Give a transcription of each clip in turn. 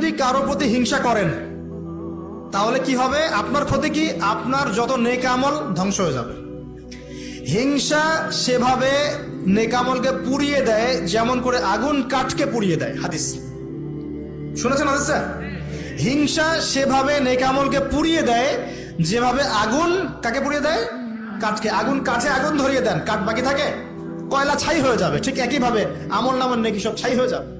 যদি কারও প্রতি হিংসা করেন, তাহলে কি হবে? আপনার ক্ষতি কি? আপনার যত নেক আমল ধ্বংস হয়ে যাবে। হিংসা সেভাবে নেকামলকে পুড়িয়ে দেয়, যেমন করে আগুন কাঠকে পুড়িয়ে দেয়। হাদিস। শুনেছেন হাদিস, স্যার? হিংসা সেভাবে নেকামলকে পুড়িয়ে দেয়, যেভাবে আগুন কাকে পুড়িয়ে দেয়? কাঠকে। আগুন কাঠে আগুন ধরিয়ে দেন। কাঠ বাকি থাকে? কয়লা ছাই হয়ে যাবে। ঠিক একইভাবে আমল নামল নেকি সব ছাই হয়ে যাবে।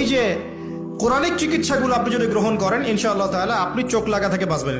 এই যে কোরআনিক চিকিৎসাগুলো আপনি যদি গ্রহণ করেন, ইনশাআল্লাহ তাহলে আপনি চোখ লাগা থেকে বাঁচবেন